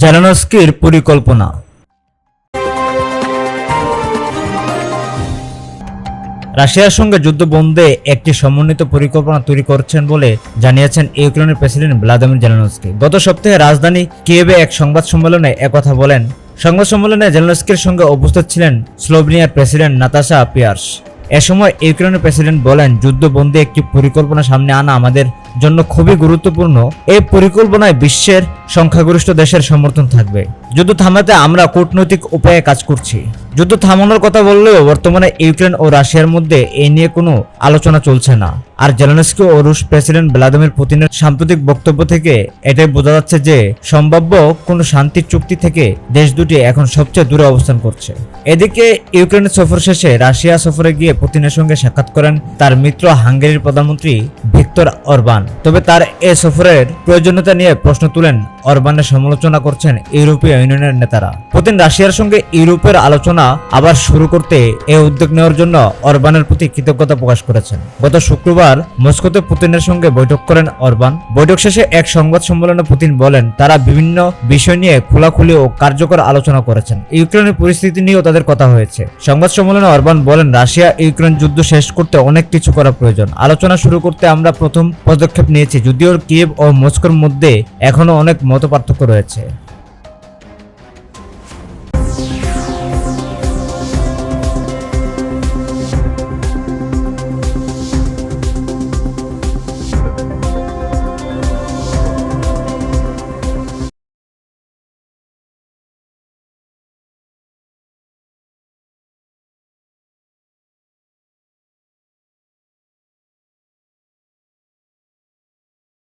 জেলানস্কির পরিকল্পনা। রাশিয়ার সঙ্গে যুদ্ধ বন্ধে একটি সমন্বিত পরিকল্পনা তৈরি করছেন বলে জানিয়েছেন ইউক্রেনের প্রেসিডেন্ট ভ্লাদিমির জেলেনস্কি। গত সপ্তাহে রাজধানী কিয়েভে এক সংবাদ সম্মেলনে একথা বলেন, সংবাদ সম্মেলনে জেলেনস্কির সঙ্গে উপস্থিত ছিলেন স্লোভেনিয়ার প্রেসিডেন্ট নাতাশা পিয়ার্স। এ সময় ইউক্রেনের প্রেসিডেন্ট বলেন, যুদ্ধবন্দী একটি পরিকল্পনা সামনে আনা আমাদের জন্য খুবই গুরুত্বপূর্ণ। এই পরিকল্পনায় বিশ্বের সংখ্যাগরিষ্ঠ দেশের সমর্থন থাকবে। যুদ্ধ থামাতে আমরা কূটনৈতিক উপায়ে কাজ করছি। যুদ্ধ থামানোর কথা বললেও বর্তমানে ইউক্রেন ও রাশিয়ার মধ্যে এই নিয়ে কোনো আলোচনা চলছে না। আর জেলানস্কি ও রুশ প্রেসিডেন্ট ভ্লাদিমির পুতিনের সাম্প্রতিক বক্তব্য থেকে এটাই বোঝা যাচ্ছে যে সম্ভাব্য কোনো শান্তি চুক্তি থেকে দেশ দুটি এখন সবচেয়ে দূরে অবস্থান করছে। এদিকে ইউক্রেনের সফর শেষে রাশিয়া সফরে গিয়ে পুতিনের সঙ্গে সাক্ষাৎ করেন তার মিত্র হাঙ্গেরির প্রধানমন্ত্রী ভিক্তর অরবান। তবে তার এ সফরের প্রয়োজনীয়তা নিয়ে প্রশ্ন তুলেন অরবানের সমালোচনা করছেন ইউরোপীয় ইউনিয়নের নেতারা। পুতিন রাশিয়ার সঙ্গে ইউরোপের আলোচনা আবার শুরু করতে এই উদ্যোগ নেওয়ার জন্য অরবানের প্রতি কৃতজ্ঞতা প্রকাশ করেছেন। গত শুক্রবার মস্কোতে পুতিনের সঙ্গে বৈঠক করেন অরবান। বৈঠক শেষে এক সংবাদ সম্মেলনে পুতিন বলেন, তারা বিভিন্ন বিষয় নিয়ে খোলাখুলি ও কার্যকর আলোচনা করেছেন। ইউক্রেনের পরিস্থিতি নিয়েও তাদের কথা হয়েছে। সংবাদ সম্মেলনে অরবান বলেন, রাশিয়া ইউক্রেন যুদ্ধ শেষ করতে অনেক কিছু করা প্রয়োজন। আলোচনা শুরু করতে আমরা প্রথম পদক্ষেপ নিয়েছি, যদিও কিয়েভ ও মস্কোর মধ্যে এখনও অনেক মত পার্থক্য রয়েছে।